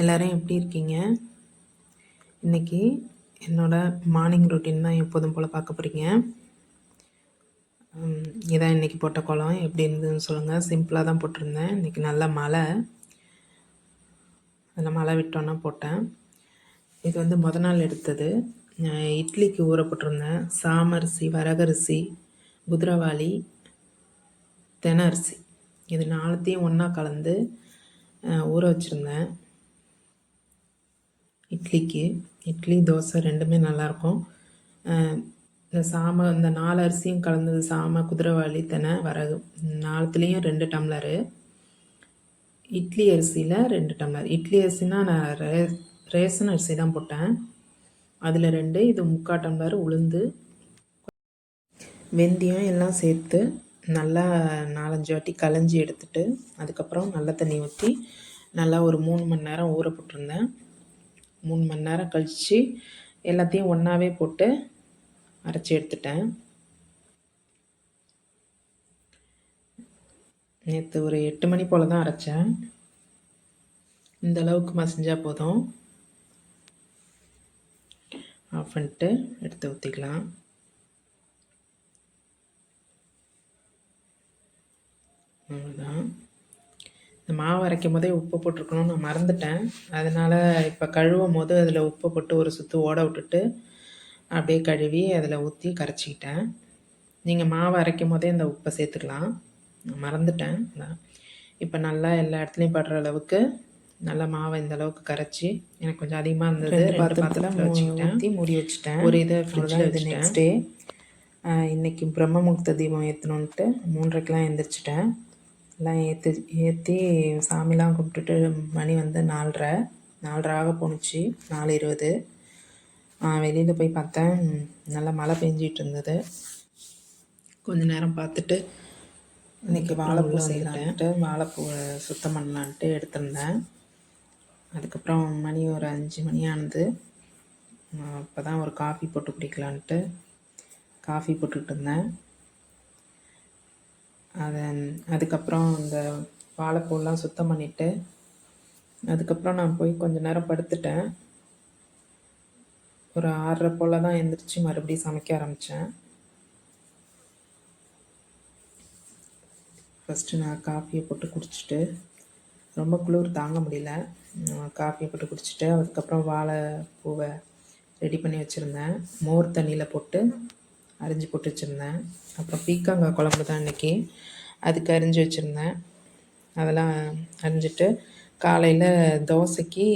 எல்லோரும் எப்படி இருக்கீங்க? இன்றைக்கி என்னோடய மார்னிங் ரொட்டீன் தான் எப்போதும் போல் பார்க்க போகிறீங்க இதான் இன்றைக்கி போட்ட குளம். எப்படி இருந்ததுன்னு சொல்லுங்கள் சிம்பிளாக தான் போட்டிருந்தேன். இன்றைக்கி நல்ல மழை. அதில் மழை விட்டோன்னா போட்டேன். இது வந்து முத நாள் எடுத்தது. இட்லிக்கு ஊற போட்டிருந்தேன். சாமரிசி வரகரிசி குதிரவாளி தென அரிசி இது நாலுத்தையும் ஒன்றா கலந்து ஊற வச்சுருந்தேன். இட்லிக்கு. இட்லி தோசை ரெண்டுமே நல்லாயிருக்கும். இந்த சாம இந்த நாலு அரிசியும் கலந்தது சாம குதிரவாளி தெனை வரகு. நாலுத்துலேயும் ரெண்டு டம்ளரு. இட்லி அரிசியில் ரெண்டு டம்ளர். இட்லி அரிசினா நான் ரே ரேசன் அரிசி தான் போட்டேன். அதில் ரெண்டு இது முக்கால் டம்ளர் உளுந்து. வெந்தயம் எல்லாம் சேர்த்து நல்லா நாலஞ்சு வாட்டி களைஞ்சி எடுத்துட்டு அதுக்கப்புறம் நல்ல தண்ணி ஊற்றி நல்லா ஒரு மூணு மணி நேரம் ஊற போட்டிருந்தேன். மூணு மணி நேரம் கழித்து எல்லாத்தையும் ஒன்றாவே போட்டு அரைச்சி எடுத்துட்டேன். நேற்று ஒரு எட்டு மணி போல் தான் அரைச்சேன். இந்த அளவுக்கு மசிஞ்சால் போதும். ஆஃப் பண்ணிட்டு எடுத்து ஊற்றிக்கலாம் அவ்வளோதான் இந்த மாவு அரைக்கும் போதே உப்பு போட்டிருக்கணும். நான் மறந்துட்டேன். அதனால் இப்போ கழுவும் போது அதில் உப்பு போட்டு ஒரு சுற்று ஓட விட்டுட்டு அப்படியே கழுவி அதில் ஊற்றி கரைச்சிக்கிட்டேன். நீங்கள் மாவு அரைக்கும் போதே இந்த உப்பை சேர்த்துக்கலாம். மறந்துட்டேன். இப்போ நல்லா எல்லா இடத்துலையும் படுற அளவுக்கு நல்லா மாவை இந்த அளவுக்கு கரைச்சி எனக்கு கொஞ்சம் அதிகமாக இருந்தது. பாத்திரத்தில் வச்சுக்கிட்டேன் மூடி வச்சுட்டேன். ஒரு இதை ஃப்ரிட்ஜில் இது நெக்ஸ்ட் டே இன்றைக்கி பிரம்ம முகூர்த்த தீபம் ஏற்றணுன்ட்டு மூன்றரைக்கெலாம் எழுந்திரிச்சிட்டேன் எல்லாம் ஏற்றி ஏற்றி சாமிலாம் கும்பிட்டுட்டு மணி வந்து நாலரை. நாலரை ஆக போணுச்சு. நாலு இருபது. வெளியில் போய் பார்த்தேன். நல்லா மழை பெஞ்சிட்டு இருந்தது. கொஞ்ச நேரம் பார்த்துட்டு இன்றைக்கி வாழைப்பூ செய்யலான்ட்டு வாழைப்பூவை சுத்தம் பண்ணலான்ட்டு எடுத்திருந்தேன். அதுக்கப்புறம் மணி ஒரு அஞ்சு மணி ஆனது. அப்போ தான் ஒரு காஃபி போட்டு குடிக்கலான்ட்டு காஃபி போட்டுக்கிட்டு இருந்தேன். அதை அதுக்கப்புறம் இந்த வாழைப்பூலாம் சுத்தம் பண்ணிவிட்டு அதுக்கப்புறம் நான் போய் கொஞ்ச நேரம் படுத்துட்டேன். ஒரு ஆறரை போல் தான் எழுந்திரிச்சு மறுபடியும் சமைக்க ஆரம்பித்தேன் ஃபஸ்ட்டு நான் காஃபியை போட்டு குடிச்சிட்டு ரொம்ப குளிர் தாங்க முடியல. காஃபியை போட்டு குடிச்சிட்டு அதுக்கப்புறம் வாழைப்பூவை ரெடி பண்ணி வச்சுருந்தேன். மோர் தண்ணியில் போட்டு அரிஞ்சு போட்டு வச்சுருந்தேன். அப்புறம் பீக்காங்காய் குழம்பு தான் இன்றைக்கி அதுக்கு அரிஞ்சு வச்சுருந்தேன். அதெல்லாம் அரிஞ்சிட்டு காலையில் தோசைக்கு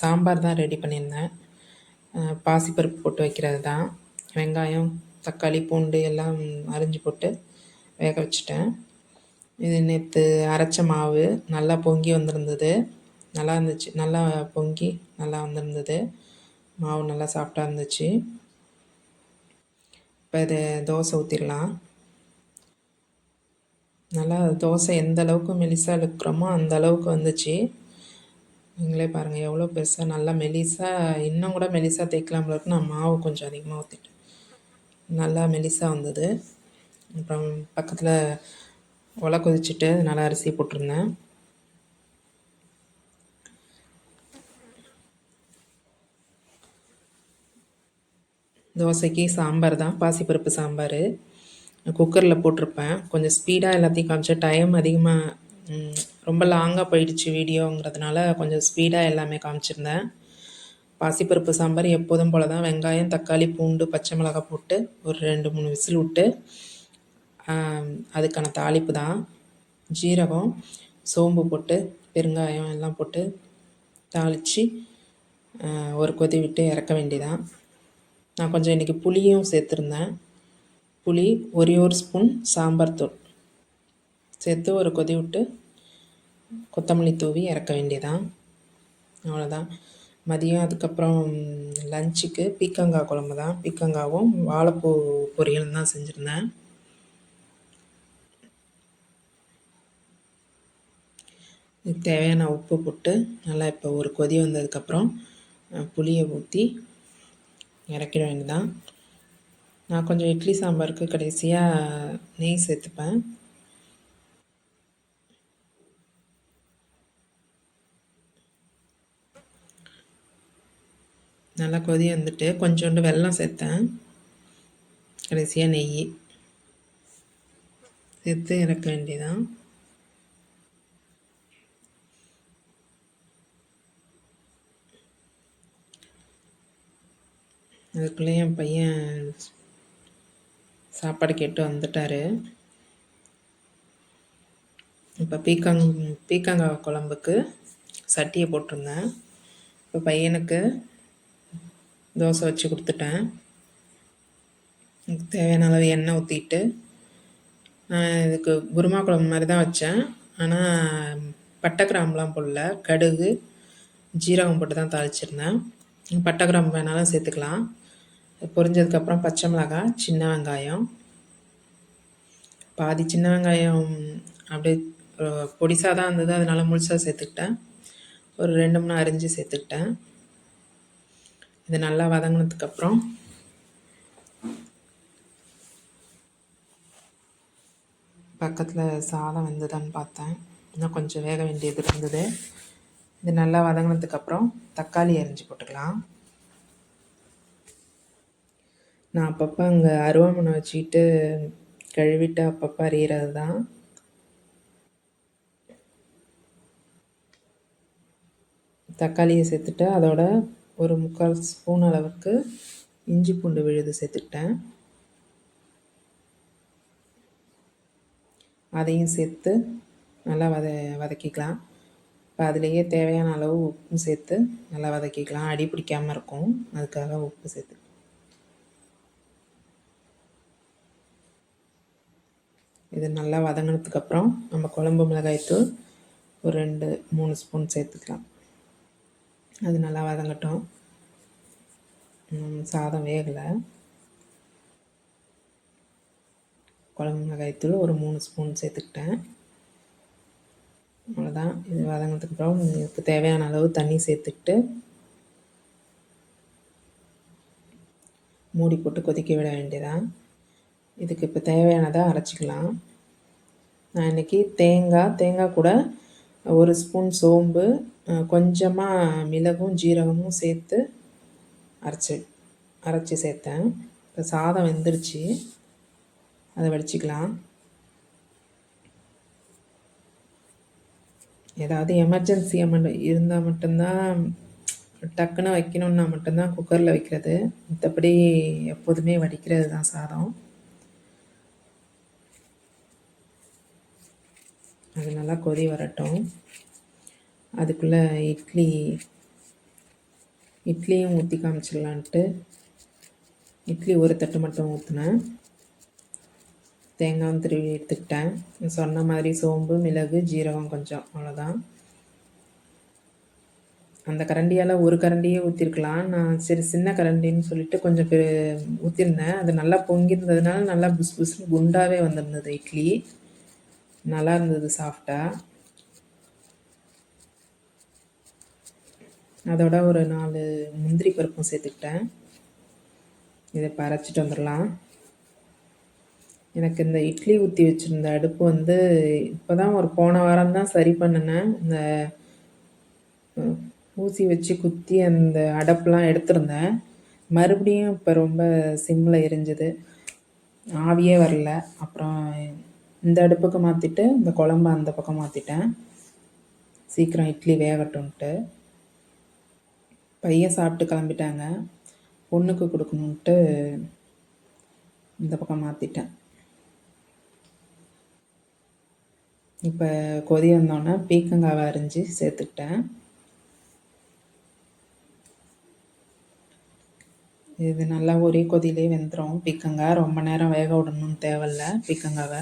சாம்பார் தான் ரெடி பண்ணியிருந்தேன். பாசிப்பருப்பு போட்டு வைக்கிறது தான். வெங்காயம் தக்காளி பூண்டு எல்லாம் அரிஞ்சு போட்டு வேக வச்சுட்டேன். இது நேற்று அரைச்ச மாவு நல்லா பொங்கி வந்திருந்தது. நல்லா இருந்துச்சு. நல்லா பொங்கி நல்லா வந்திருந்தது. மாவு நல்லா சாஃப்டாக இருந்துச்சு. இப்போ இதை தோசை ஊற்றிடலாம் நல்லா தோசை எந்த அளவுக்கு மெலிசாக இழுக்கிறோமோ அந்த அளவுக்கு வந்துச்சு. நீங்களே பாருங்கள் எவ்வளோ பெருசாக நல்லா மெலிசாக இன்னும் கூட மெலிசாக தேய்க்கலாம் இருக்கு. நான் மாவு கொஞ்சம் அதிகமாக ஊற்றிட்டேன் நல்லா மெலிசாக வந்தது. அப்புறம் பக்கத்தில் ஒலை கொதிச்சுட்டு நல்லா அரிசி போட்டிருந்தேன். தோசைக்கு சாம்பார் தான் பாசிப்பருப்பு சாம்பார். குக்கரில் போட்டிருப்பேன். கொஞ்சம் ஸ்பீடாக எல்லாத்தையும் காமிச்சேன் டைம் அதிகமாக ரொம்ப லாங்காக போயிடுச்சு வீடியோங்கிறதுனால கொஞ்சம் ஸ்பீடாக எல்லாமே காமிச்சிருந்தேன். பாசிப்பருப்பு சாம்பார் எப்போதும் போல் தான் வெங்காயம் தக்காளி பூண்டு பச்சை மிளகாய் போட்டு ஒரு ரெண்டு மூணு விசில் விட்டு அதுக்கான தாளிப்பு தான். ஜீரகம் சோம்பு போட்டு பெருங்காயம் எல்லாம் போட்டு தாளித்து ஒரு கொதி விட்டு இறக்க வேண்டியதான் நான் கொஞ்சம் இன்றைக்கி புளியும் சேர்த்துருந்தேன். புளி ஒரே ஒரு ஸ்பூன் சாம்பார் தூள் சேர்த்து ஒரு கொதி விட்டு கொத்தமல்லி தூவி இறக்க வேண்டியதான் அவ்வளோதான் மதியம் அதுக்கப்புறம் லஞ்சுக்கு பீக்கங்காய் குழம்பு தான் பீக்கங்காவும் வாழைப்பூ பொரியலும் தான் செஞ்சுருந்தேன். இதுக்கு தேவையான உப்பு போட்டு நல்லா இப்போ ஒரு கொதி வந்ததுக்கப்புறம் புளியை ஊற்றி இறக்கிட வேண்டியதான் நான் கொஞ்சம் இட்லி சாம்பாருக்கு கடைசியாக நெய் சேர்த்துப்பேன். நல்லா கொதி வந்துட்டு கொஞ்சோண்டு வெல்லம் சேர்த்தேன். கடைசியாக நெய். சேர்த்து இறக்க வேண்டியதான் அதுக்குள்ளே என் பையன் சாப்பாடு கேட்டு வந்துட்டார். இப்போ பீக்காங் பீக்கங்காய் குழம்புக்கு சட்டியை போட்டிருந்தேன். இப்போ பையனுக்கு தோசை வச்சு கொடுத்துட்டேன். தேவையான அளவு எண்ணெய் ஊற்றிட்டு நான் இதுக்கு குருமா குழம்பு மாதிரி தான் வச்சேன். ஆனால் பட்டை கிராம்புலாம் போடல. கடுகு ஜீரகம் போட்டு தான் தாளிச்சிருந்தேன். பட்டை கிராம்பு வேணாலும் சேர்த்துக்கலாம். பொரிஞ்சதுக்கப்புறம் பச்சை மிளகாய் சின்ன வெங்காயம். பாதி சின்ன வெங்காயம் அப்படியே பொடிசாக தான் இருந்தது அதனால் முழுசாக சேர்த்துக்கிட்டேன். ஒரு ரெண்டு மூணு அரிஞ்சு சேர்த்துக்கிட்டேன். இது நல்லா வதங்கினதுக்கப்புறம் பக்கத்தில் சாதம் வந்ததான்னு பார்த்தேன். இன்னும் கொஞ்சம் வேக வேண்டியது இருந்தது. இது நல்லா வதங்கினதுக்கப்புறம் தக்காளி அரிஞ்சு போட்டுக்கலாம். நான் அப்பப்போ அங்கே அருவாமனை வச்சுக்கிட்டு கழுவிட்டு அப்பப்போ அறியறது தான் தக்காளியை சேர்த்துட்டு அதோட ஒரு முக்கால் ஸ்பூன் அளவுக்கு இஞ்சி பூண்டு விழுது சேர்த்துக்கிட்டேன். அதையும் சேர்த்து நல்லா வத வதக்கிக்கலாம். இப்போ அதுலேயே தேவையான அளவு உப்பும் சேர்த்து நல்லா வதக்கிக்கலாம். அடி பிடிக்காமல் இருக்கும். அதுக்காக உப்பு சேர்த்து இது நல்லா வதங்கினதுக்கப்புறம் நம்ம குழம்பு மிளகாய்த்தூள் ஒரு ரெண்டு மூணு ஸ்பூன் சேர்த்துக்கலாம். அது நல்லா வதங்கட்டும். சாதம் வேகலை. குழம்பு மிளகாய்த்தூள் ஒரு மூணு ஸ்பூன் சேர்த்துக்கிட்டேன். அவ்வளோதான் இது வதங்கினதுக்கப்புறம் இதுக்கு தேவையான அளவு தண்ணி சேர்த்துக்கிட்டு மூடி போட்டு கொதிக்க விட வேண்டியதான் இதுக்கு இப்போ தேவையானதாக அரைச்சிக்கலாம். நான் இன்றைக்கி தேங்காய் தேங்காய் கூட ஒரு ஸ்பூன் சோம்பு கொஞ்சமாக மிளகும் ஜீரகமும் சேர்த்து அரைச்சி அரைச்சி சேர்த்தேன். இப்போ சாதம் வெந்துருச்சு. அதை வடிச்சிக்கலாம். ஏதாவது எமர்ஜென்சி இருந்தால் மட்டும்தான் டக்குன்னு வைக்கணுன்னா மட்டும்தான் குக்கரில் வைக்கிறது. மற்றபடி எப்போதுமே வடிக்கிறது தான் சாதம். அது நல்லா கொதி வரட்டும். அதுக்குள்ளே இட்லி இட்லியும் ஊற்றி காமிச்சிடலான்ட்டு. இட்லி ஒரு தட்டு மட்டும் ஊற்றினேன் தேங்காயும் திருவி எடுத்துக்கிட்டேன். சொன்ன மாதிரி சோம்பு மிளகு ஜீரகம் கொஞ்சம் அவ்வளோதான் அந்த கரண்டியால் ஒரு கரண்டியே ஊற்றிருக்கலாம் நான் சரி சின்ன கரண்டின்னு சொல்லிட்டு கொஞ்சம் பெரு ஊற்றிருந்தேன் அது நல்லா பொங்கியிருந்ததுனால நல்லா புஸ் புஸ்னு குண்டாகவே வந்திருந்தது இட்லி. நல்லா இருந்தது சாஃப்டாக அதோட ஒரு நாலு முந்திரி பருப்பும் சேர்த்துக்கிட்டேன். இதை பறச்சிட்டு வந்துடலாம். எனக்கு இந்த இட்லி ஊற்றி வச்சுருந்த அடுப்பு வந்து இப்போ தான் ஒரு போன வாரம் தான் சரி பண்ணினேன். இந்த ஊசி வச்சு குத்தி அந்த அடப்புலாம் எடுத்திருந்தேன். மறுபடியும் இப்போ ரொம்ப சிம்மில் எரிஞ்சுது. ஆவியே வரல. அப்புறம் இந்த அடுப்புக்கு மாற்றிட்டு இந்த குழம்பு அந்த பக்கம் மாற்றிட்டேன் சீக்கிரம் இட்லி வேகட்டும்ன்ட்டு பையன் சாப்பிட்டு கிளம்பிட்டாங்க. பொண்ணுக்கு கொடுக்கணுன்ட்டு இந்த பக்கம் மாற்றிட்டேன் இப்போ கொதி வந்தோன்னே பீக்கங்காவை அரிஞ்சு சேர்த்துக்கிட்டேன். இது நல்லா ஒரே கொதியிலே வெந்துடும் பீக்கங்காய் ரொம்ப நேரம் வேக விடணும்னு தேவையில்ல பீக்கங்காவை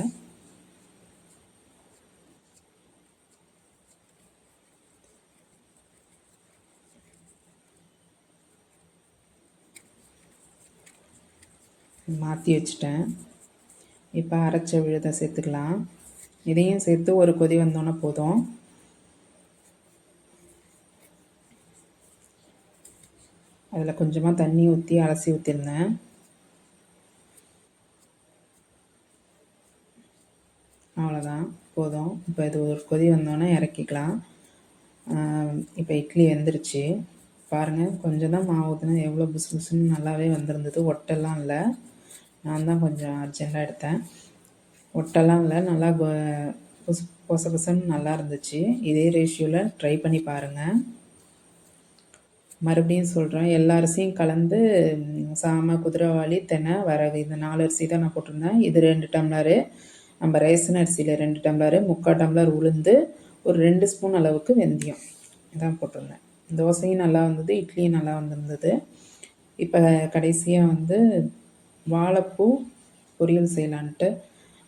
மாற்றி வச்சுட்டேன். இப்போ அரைச்ச விழுதை சேர்த்துக்கலாம். இதையும் சேர்த்து ஒரு கொதி வந்தோன்னே போதும். அதில் கொஞ்சமாக தண்ணி ஊற்றி அலசி ஊற்றிருந்தேன் அவ்வளோதான் போதும். இப்போ இது ஒரு கொதி வந்தோன்னே இறக்கிக்கலாம். இப்போ இட்லி வெந்துருச்சு. பாருங்கள் கொஞ்சம் தான் மாவு ஊற்றுனா எவ்வளோ புசு புசுன்னு நல்லாவே வந்திருந்தது. ஒட்டெல்லாம் இல்லை. நான் தான் கொஞ்சம் அர்ஜெண்ட்டாக எடுத்தேன். ஒட்டெல்லாம் இல்லை நல்லா புசு பொச பொசன்னு நல்லா இருந்துச்சு. இதே ரேஷியோவில் ட்ரை பண்ணி பாருங்கள் மறுபடியும் சொல்கிறேன் எல்லா அரிசியும் கலந்து சாம குதிரைவாளி தெனை வரகு இந்த நாலு அரிசி தான் நான் போட்டிருந்தேன். இது ரெண்டு டம்ளரு. நம்ம ரேசன் அரிசியில் ரெண்டு டம்ளரு முக்கால் டம்ளர் உளுந்து ஒரு ரெண்டு ஸ்பூன் அளவுக்கு வெந்தயம் இதான் போட்டிருந்தேன். தோசையும் நல்லா வந்தது இட்லியும் நல்லா வந்திருந்தது. இப்போ கடைசியாக வந்து வாழைப்பூ பொரியல் செய்யலான்ட்டு.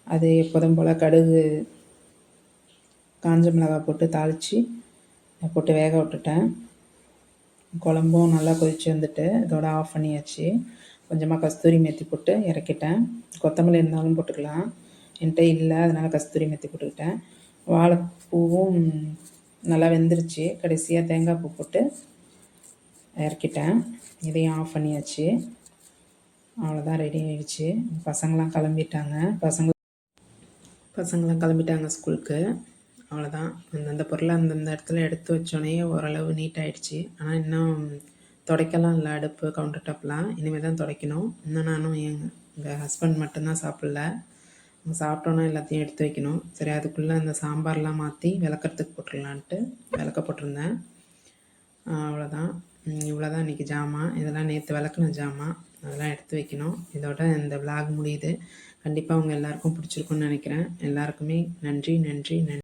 அது எப்போதும் போல் கடுகு காஞ்ச மிளகாய் போட்டு தாளித்து போட்டு வேக விட்டுட்டேன். குழம்பும் நல்லா கொதித்து வந்துட்டு இதோட ஆஃப் பண்ணியாச்சு. கொஞ்சமாக கஸ்தூரி மெத்தி போட்டு இறக்கிட்டேன். கொத்தமல்லி இருந்தாலும் போட்டுக்கலாம். என்கிட்ட இல்லை அதனால் கஸ்தூரி மெத்தி போட்டுக்கிட்டேன். வாழைப்பூவும் நல்லா வெந்துருச்சு. கடைசியாக தேங்காய் பூ போட்டு இறக்கிட்டேன். இதையும் ஆஃப் பண்ணியாச்சு. அவ்வளோதான் ரெடி ஆகிடுச்சு பசங்களாம் கிளம்பிட்டாங்க. பசங்க பசங்களாம் கிளம்பிட்டாங்க ஸ்கூலுக்கு அவ்வளோதான் அந்தந்த பொருளை அந்தந்த இடத்துல எடுத்து வச்சோடனே ஓரளவு நீட் ஆகிடுச்சு ஆனால் இன்னும் துடைக்கலாம் இல்லை அடுப்பு கவுண்டர் டாப்லாம் இனிமேல் தான் துடைக்கணும். இன்னும் நானும் எங்கள் எங்கள் ஹஸ்பண்ட் மட்டும்தான் சாப்பிடல. சாப்பிட்டோன்னா எல்லாத்தையும் எடுத்து வைக்கணும். சரி அதுக்குள்ளே அந்த சாம்பார்லாம் மாற்றி விளக்கறதுக்கு போட்டுடலான்ட்டு விளக்க போட்டிருந்தேன். அவ்வளோதான் இவ்வளோ தான் இன்றைக்கி ஜாமான். இதெல்லாம் நேற்று விளக்குன ஜாமான். அதெல்லாம் எடுத்து வைக்கணும். இதோட இந்த விலாக் முடியுது. கண்டிப்பாக அவங்க எல்லாருக்கும் பிடிச்சிருக்குன்னு நினைக்கிறேன். எல்லாருக்குமே நன்றி நன்றி நன்றி.